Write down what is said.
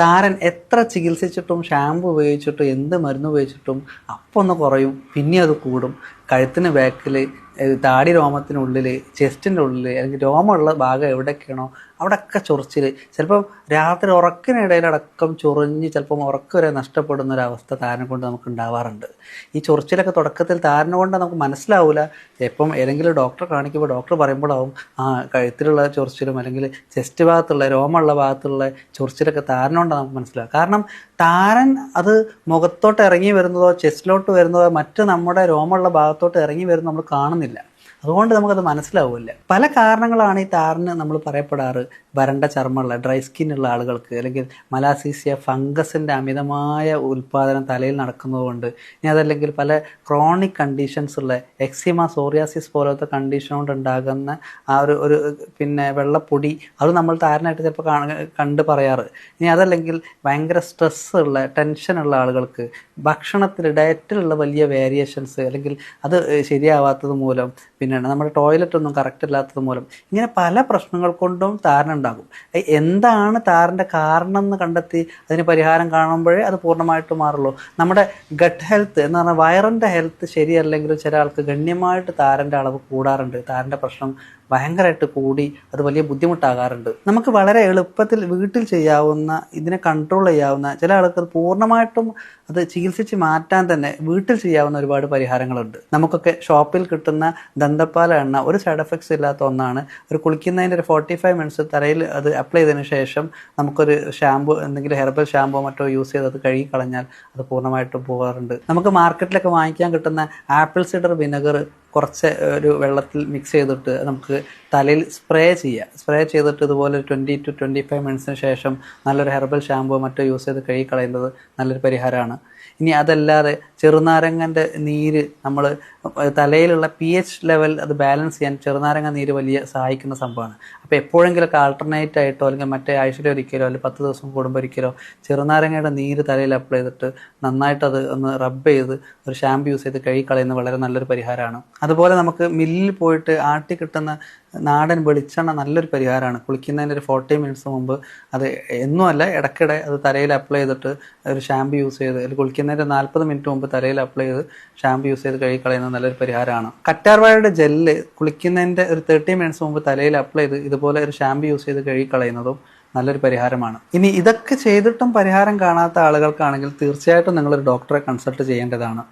താരൻ എത്ര ചികിത്സിച്ചിട്ടും ഷാമ്പു ഉപയോഗിച്ചിട്ടും എന്ത് മരുന്ന് ഉപയോഗിച്ചിട്ടും അപ്പം ഒന്ന് കുറയും പിന്നെ അത് കൂടും. കഴുത്തിന് ബാക്കിൽ താടി രോമത്തിനുള്ളിൽ ചെസ്റ്റിന്റെ ഉള്ളിൽ അല്ലെങ്കിൽ രോമമുള്ള ഭാഗം എവിടെയൊക്കെയാണോ അവിടെയൊക്കെ ചൊറിച്ചിൽ ചിലപ്പം രാത്രി ഉറക്കിനിടയിലടക്കം ചൊറിഞ്ഞ് ചിലപ്പം ഉറക്കം വരെ നഷ്ടപ്പെടുന്ന ഒരു അവസ്ഥ താരനെ കൊണ്ട് നമുക്ക് ഉണ്ടാവാറുണ്ട് ഈ ചൊറിച്ചിലൊക്കെ തുടക്കത്തിൽ താരനെ കൊണ്ട് നമുക്ക് മനസ്സിലാവില്ല ഇപ്പം ഏതെങ്കിലും ഡോക്ടറെ കാണിക്കുമ്പോൾ ഡോക്ടർ പറയുമ്പോഴാവും ആ കഴുത്തിലുള്ള ചൊറിച്ചിലും അല്ലെങ്കിൽ ചെസ്റ്റ് ഭാഗത്തുള്ള രോമമുള്ള ഭാഗത്തുള്ള ചൊറിച്ചിലൊക്കെ താരനുകൊണ്ടാണ് നമുക്ക് മനസ്സിലാവുക. കാരണം താരൻ അത് മുഖത്തോട്ട് ഇറങ്ങി വരുന്നതോ ചെസ്റ്റിലോട്ട് വരുന്നതോ മറ്റ് നമ്മുടെ രോമമുള്ള ഭാഗത്തോട്ട് ഇറങ്ങി വരുന്നത് നമ്മൾ കാണുന്നില്ല. അതുകൊണ്ട് നമുക്കത് മനസ്സിലാവില്ല. പല കാരണങ്ങളാണ് ഈ താരന് നമ്മൾ പറയപ്പെടാറ്. വരണ്ട ചർമ്മമുള്ള ഡ്രൈ സ്കിൻ ഉള്ള ആളുകൾക്ക് അല്ലെങ്കിൽ മലാസീസിയ ഫംഗസിന്റെ അമിതമായ ഉൽപ്പാദനം തലയിൽ നടക്കുന്നതുകൊണ്ട് ഇനി അതല്ലെങ്കിൽ പല ക്രോണിക് കണ്ടീഷൻസ് ഉള്ള എക്സിമ സോറിയാസിസ് പോലത്തെ കണ്ടീഷൻ കൊണ്ട് ഉണ്ടാകുന്ന ആ ഒരു ഒരു പിന്നെ വെള്ളപ്പൊടി അത് നമ്മൾ താരനായിട്ട് ചിലപ്പോൾ കാണ കണ്ട് പറയാറ്. ഇനി അതല്ലെങ്കിൽ ഭയങ്കര സ്ട്രെസ് ഉള്ള ടെൻഷൻ ഉള്ള ആളുകൾക്ക് ഭക്ഷണത്തിൽ ഡയറ്റിലുള്ള വലിയ വേരിയേഷൻസ് അല്ലെങ്കിൽ അത് ശരിയാവാത്തത് മൂലം പിന്നെ നമ്മുടെ ടോയ്ലറ്റ് ഒന്നും കറക്റ്റ് ഇല്ലാത്തത് മൂലം ഇങ്ങനെ പല പ്രശ്നങ്ങൾ കൊണ്ടും താരൻ ഉണ്ടാകും. എന്താണ് താരന്റെ കാരണം എന്ന് കണ്ടെത്തി അതിന് പരിഹാരം കാണുമ്പോഴേ അത് പൂർണമായിട്ട് മാറുള്ളൂ. നമ്മുടെ ഗട്ട് ഹെൽത്ത് എന്ന് പറഞ്ഞാൽ വയറിന്റെ ഹെൽത്ത് ശരിയല്ലെങ്കിലും ചില ആൾക്ക് ഗണ്യമായിട്ട് താരന്റെ അളവ് കൂടാറുണ്ട്. താരന്റെ പ്രശ്നം ഭയങ്കരമായിട്ട് കൂടി അത് വലിയ ബുദ്ധിമുട്ടാകാറുണ്ട്. നമുക്ക് വളരെ എളുപ്പത്തിൽ വീട്ടിൽ ചെയ്യാവുന്ന ഇതിനെ കൺട്രോൾ ചെയ്യാവുന്ന ചില ആൾക്ക് പൂർണമായിട്ടും അത് ചികിത്സിച്ച് മാറ്റാൻ തന്നെ വീട്ടിൽ ചെയ്യാവുന്ന ഒരുപാട് പരിഹാരങ്ങളുണ്ട്. നമുക്കൊക്കെ ഷോപ്പിൽ കിട്ടുന്ന ദന്തപ്പാല എണ്ണ ഒരു സൈഡ് എഫക്ട്സ് ഇല്ലാത്ത ഒന്നാണ്. ഒരു കുളിക്കുന്നതിന്റെ ഒരു ഫോർട്ടി ഫൈവ് മിനിറ്റ്സ് തലയിൽ അത് അപ്ലൈ ചെയ്തതിന് ശേഷം നമുക്കൊരു ഷാമ്പു എന്തെങ്കിലും ഹെർബൽ ഷാമ്പോ മറ്റോ യൂസ് ചെയ്ത് അത് കഴുകി കളഞ്ഞാൽ അത് പൂർണമായിട്ടും പോകാറുണ്ട്. നമുക്ക് മാർക്കറ്റിലൊക്കെ വാങ്ങിക്കാൻ കിട്ടുന്ന ആപ്പിൾ സിഡർ വിനെഗർ കുറച്ച് ഒരു വെള്ളത്തിൽ മിക്സ് ചെയ്തിട്ട് നമുക്ക് തലയിൽ സ്പ്രേ ചെയ്യുക സ്പ്രേ ചെയ്തിട്ട് ഇതുപോലെ ട്വന്റി ടു ട്വന്റി ഫൈവ് മിനിറ്റ്സിന് ശേഷം നല്ലൊരു ഹെർബൽ ഷാമ്പോ മറ്റോ യൂസ് ചെയ്ത് കഴുകി കളയുന്നത് നല്ലൊരു പരിഹാരമാണ്. ഇനി അതല്ലാതെ ചെറുനാരങ്ങന്റെ നീര് നമ്മൾ തലയിലുള്ള പി എച്ച് ലെവൽ അത് ബാലൻസ് ചെയ്യാൻ ചെറുനാരങ്ങ നീര് വലിയ സഹായിക്കുന്ന സംഭവമാണ്. അപ്പോൾ എപ്പോഴെങ്കിലൊക്കെ ആൾട്ടർനേറ്റ് ആയിട്ടോ അല്ലെങ്കിൽ മറ്റേ ആഴ്ചയിൽ ഒരിക്കലോ അല്ലെങ്കിൽ പത്ത് ദിവസം കൂടുമ്പോൾ ഒരിക്കലോ ചെറുനാരങ്ങയുടെ നീര് തലയിൽ അപ്ലൈ ചെയ്തിട്ട് നന്നായിട്ട് അത് ഒന്ന് റബ്ബ് ചെയ്ത് ഒരു ഷാമ്പു യൂസ് ചെയ്ത് കഴുകി കളയുന്നത് വളരെ നല്ലൊരു പരിഹാരമാണ്. അതുപോലെ നമുക്ക് മില്ലിൽ പോയിട്ട് ആട്ടി കിട്ടുന്ന നാടൻ വെളിച്ചെണ്ണ നല്ലൊരു പരിഹാരമാണ്. കുളിക്കുന്നതിന്റെ ഒരു ഫോർട്ടി മിനിറ്റ്സ് മുമ്പ് അത് എന്നുമല്ല ഇടയ്ക്കിടെ അത് തലയിൽ അപ്ലൈ ചെയ്തിട്ട് ഒരു ഷാമ്പു യൂസ് ചെയ്ത് അല്ലെങ്കിൽ കുളിക്കുന്നതിന്റെ നാൽപ്പത് മിനിറ്റ് മുമ്പ് തലയിൽ അപ്ലൈ ചെയ്ത് ഷാമ്പു യൂസ് ചെയ്ത് കഴുകി കളയുന്നത് നല്ലൊരു പരിഹാരമാണ്. കറ്റാർവാഴയുടെ ജെല്ല് കുളിക്കുന്നതിന്റെ ഒരു തേർട്ടി മിനിറ്റ്സ് മുമ്പ് തലയിൽ അപ്ലൈ ചെയ്ത് ഇതുപോലെ ഒരു ഷാമ്പു യൂസ് ചെയ്ത് കഴുകി കളയുന്നതും നല്ലൊരു പരിഹാരമാണ്. ഇനി ഇതൊക്കെ ചെയ്തിട്ടും പരിഹാരം കാണാത്ത ആളുകൾക്കാണെങ്കിൽ തീർച്ചയായിട്ടും നിങ്ങളൊരു ഡോക്ടറെ കൺസൾട്ട് ചെയ്യേണ്ടതാണ്.